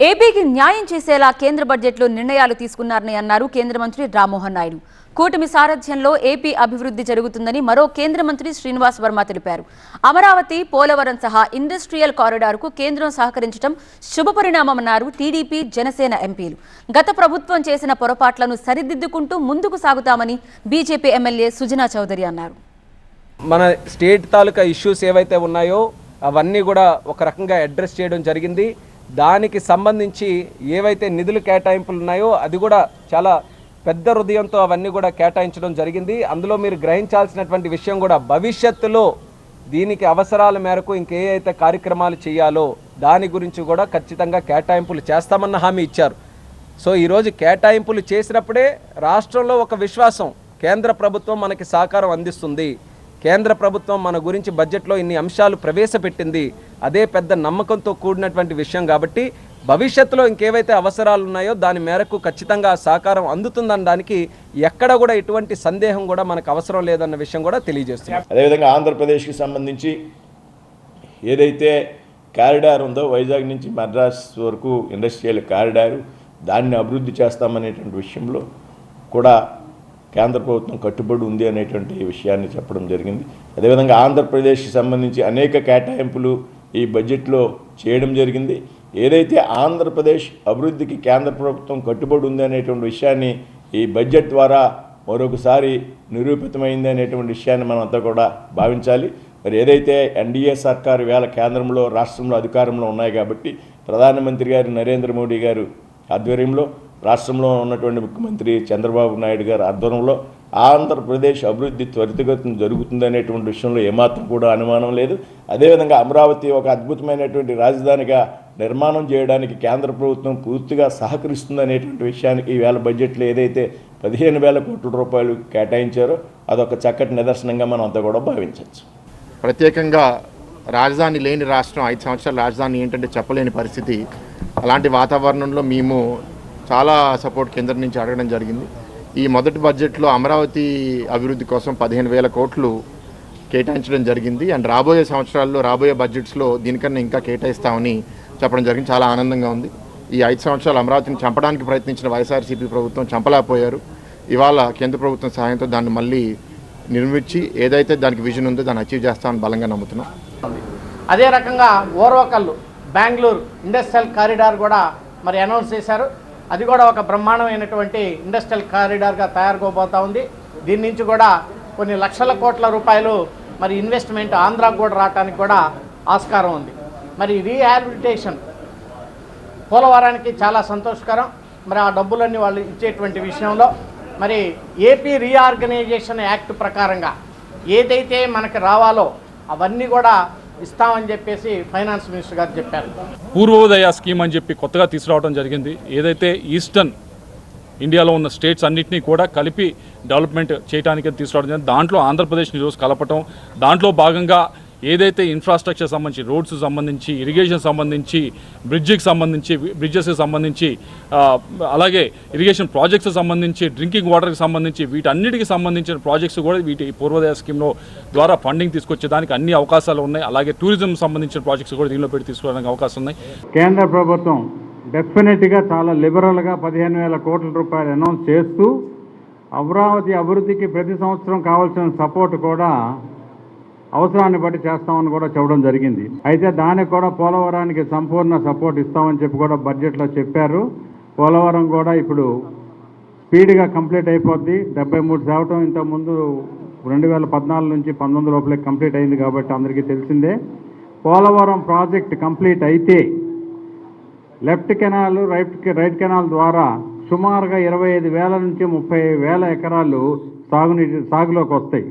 ఏపీకి న్యాయం చేసేలా కేంద్ర బడ్జెట్లో నిర్ణయాలు తీసుకున్నారని అన్నారు కేంద్ర మంత్రి రామ్మోహన్ నాయుడు. కూటమి సారథ్యంలో ఏపీ అభివృద్ధి జరుగుతుందని మరో కేంద్ర మంత్రి శ్రీనివాస్ వర్మ తెలిపారు. అమరావతి పోలవరం సహా ఇండస్ట్రియల్ కారిడార్కు కేంద్రం సహకరించడం శుభపరిణామమన్నారు టీడీపీ జనసేన ఎంపీలు. గత ప్రభుత్వం చేసిన పొరపాట్లను సరిదిద్దుకుంటూ ముందుకు సాగుతామని బీజేపీ ఎమ్మెల్యే సుజనా చౌదరి అన్నారు. మన స్టేట్ తాలూకా ఇష్యూస్ ఏవైతే ఉన్నాయో అవన్నీ కూడా ఒక రకంగా అడ్రస్ చేయడం జరిగింది. దానికి సంబంధించి ఏవైతే నిధులు కేటాయింపులు ఉన్నాయో అది కూడా చాలా పెద్ద హృదయంతో అవన్నీ కూడా కేటాయించడం జరిగింది. అందులో మీరు గ్రహించాల్సినటువంటి విషయం కూడా భవిష్యత్తులో దీనికి అవసరాల మేరకు ఇంకే అయితే కార్యక్రమాలు చేయాలో దాని గురించి కూడా ఖచ్చితంగా కేటాయింపులు చేస్తామన్న హామీ ఇచ్చారు. సో ఈరోజు కేటాయింపులు చేసినప్పుడే రాష్ట్రంలో ఒక విశ్వాసం కేంద్ర ప్రభుత్వం మనకి సహకారం అందిస్తుంది. కేంద్ర ప్రభుత్వం మన గురించి బడ్జెట్లో ఇన్ని అంశాలు ప్రవేశపెట్టింది. అదే పెద్ద నమ్మకంతో కూడినటువంటి విషయం కాబట్టి భవిష్యత్తులో ఇంకేవైతే అవసరాలు ఉన్నాయో దాని మేరకు ఖచ్చితంగా సహకారం అందుతుందనడానికి ఎక్కడ కూడా ఎటువంటి సందేహం కూడా మనకు అవసరం లేదన్న విషయం కూడా తెలియజేస్తున్నాం. అదేవిధంగా ఆంధ్రప్రదేశ్కి సంబంధించి ఏదైతే కారిడార్ ఉందో వైజాగ్ నుంచి మద్రాస్ వరకు ఇండస్ట్రియల్ కారిడారు దాన్ని అభివృద్ధి చేస్తామనేటువంటి విషయంలో కూడా కేంద్ర ప్రభుత్వం కట్టుబడి ఉంది అనేటువంటి విషయాన్ని చెప్పడం జరిగింది. అదేవిధంగా ఆంధ్రప్రదేశ్కి సంబంధించి అనేక కేటాయింపులు ఈ బడ్జెట్లో చేయడం జరిగింది. ఏదైతే ఆంధ్రప్రదేశ్ అభివృద్ధికి కేంద్ర ప్రభుత్వం కట్టుబడి ఉంది అనేటువంటి విషయాన్ని ఈ బడ్జెట్ ద్వారా మరొకసారి నిరూపితమైంది అనేటువంటి విషయాన్ని మనంతా కూడా భావించాలి. మరి ఏదైతే ఎన్డీఏ సర్కారు వేళ కేంద్రంలో రాష్ట్రంలో అధికారంలో ఉన్నాయి కాబట్టి ప్రధానమంత్రి గారు నరేంద్ర మోడీ గారు ఆధ్వర్యంలో రాష్ట్రంలో ఉన్నటువంటి ముఖ్యమంత్రి చంద్రబాబు నాయుడు గారు ఆధ్వర్యంలో ఆంధ్రప్రదేశ్ అభివృద్ధి త్వరితగతిన జరుగుతుందనేటువంటి విషయంలో ఏమాత్రం కూడా అనుమానం లేదు. అదేవిధంగా అమరావతి ఒక అద్భుతమైనటువంటి రాజధానిగా నిర్మాణం చేయడానికి కేంద్ర ప్రభుత్వం పూర్తిగా సహకరిస్తుందనేటువంటి విషయానికి ఈవేళ బడ్జెట్లో ఏదైతే పదిహేను వేల కోట్ల రూపాయలు కేటాయించారో అదొక చక్కటి నిదర్శనంగా మనం అంతా కూడా భావించవచ్చు. ప్రత్యేకంగా రాజధాని లేని రాష్ట్రం ఐదు సంవత్సరాల రాజధాని ఏంటంటే చెప్పలేని పరిస్థితి. అలాంటి వాతావరణంలో మేము చాలా సపోర్ట్ కేంద్రం నుంచి అడగడం జరిగింది. ఈ మొదటి బడ్జెట్లో అమరావతి అభివృద్ధి కోసం పదిహేను వేల కోట్లు కేటాయించడం జరిగింది. అండ్ రాబోయే సంవత్సరాల్లో రాబోయే బడ్జెట్స్లో దీనికన్నా ఇంకా కేటాయిస్తామని చెప్పడం జరిగింది. చాలా ఆనందంగా ఉంది. ఈ ఐదు సంవత్సరాలు అమరావతిని చంపడానికి ప్రయత్నించిన వైఎస్ఆర్సీపీ ప్రభుత్వం చంపలేకపోయారు. ఇవాళ కేంద్ర ప్రభుత్వం సహాయంతో దాన్ని మళ్ళీ నిర్మించి ఏదైతే దానికి విజన్ ఉందో దాన్ని అచీవ్ చేస్తామని బలంగా నమ్ముతున్నాం. అదే రకంగా ఓర్వకల్లు బెంగళూరు ఇండస్ట్రియల్ కారిడార్ కూడా మరి అనౌన్స్ చేశారు. అది కూడా ఒక బ్రహ్మాండమైనటువంటి ఇండస్ట్రియల్ కారిడార్గా తయారుకోబోతా ఉంది. దీని నుంచి కూడా కొన్ని లక్షల కోట్ల రూపాయలు మరి ఇన్వెస్ట్మెంట్ ఆంధ్రాకు కూడా రావడానికి కూడా ఆస్కారం ఉంది. మరి రీహాబిలిటేషన్ పోలవరానికి చాలా సంతోషకరం. మరి ఆ డబ్బులన్నీ వాళ్ళు ఇచ్చేటువంటి విషయంలో మరి ఏపీ రీఆర్గనైజేషన్ యాక్ట్ ప్రకారంగా ఏదైతే మనకి రావాలో అవన్నీ కూడా ఇస్తామని చెప్పేసి ఫైనాన్స్ మినిస్టర్ గారు చెప్పారు. పూర్వోదయ స్కీమ్ అని చెప్పి కొత్తగా తీసుకురావడం జరిగింది. ఏదైతే ఈస్టర్న్ ఇండియాలో ఉన్న స్టేట్స్ అన్నింటినీ కూడా కలిపి డెవలప్మెంట్ చేయడానికి తీసుకురావడం జరిగింది. దాంట్లో ఆంధ్రప్రదేశ్ని ఈరోజు కలపటం దాంట్లో భాగంగా ఏదైతే ఇన్ఫ్రాస్ట్రక్చర్ సంబంధించి రోడ్స్ సంబంధించి ఇరిగేషన్ సంబంధించి బ్రిడ్జికి సంబంధించి బ్రిడ్జెస్కి సంబంధించి అలాగే ఇరిగేషన్ ప్రాజెక్ట్స్ సంబంధించి డ్రింకింగ్ వాటర్కి సంబంధించి వీటన్నిటికి సంబంధించిన ప్రాజెక్ట్స్ కూడా వీటి పూర్వోదయ స్కీమ్లో ద్వారా ఫండింగ్ తీసుకొచ్చేదానికి అన్ని అవకాశాలు ఉన్నాయి. అలాగే టూరిజం సంబంధించిన ప్రాజెక్ట్స్ కూడా దీనిలో పెట్టి తీసుకోవడానికి అవకాశం ఉన్నాయి. కేంద్ర ప్రభుత్వం డెఫినెట్గా చాలా లిబరల్గా పదిహేను వేల కోట్ల రూపాయలు అనౌన్స్ చేస్తూ అమరావతి అభివృద్ధికి ప్రతి సంవత్సరం కావాల్సిన సపోర్ట్ కూడా అవసరాన్ని బట్టి చేస్తామని కూడా చెప్పడం జరిగింది. అయితే దానికి కూడా పోలవరానికి సంపూర్ణ సపోర్ట్ ఇస్తామని చెప్పి కూడా బడ్జెట్లో చెప్పారు. పోలవరం కూడా ఇప్పుడు స్పీడ్గా కంప్లీట్ అయిపోద్ది. డెబ్బై మూడు శాతం ఇంతకుముందు రెండు వేల పద్నాలుగు నుంచి పంతొమ్మిది లోపలే కంప్లీట్ అయింది కాబట్టి అందరికీ తెలిసిందే. పోలవరం ప్రాజెక్ట్ కంప్లీట్ అయితే left canal right right canal ద్వారా సుమారుగా ఇరవై ఐదు వేల నుంచి ముప్పై వేల ఎకరాలు సాగునీటి సాగులోకి వస్తాయి.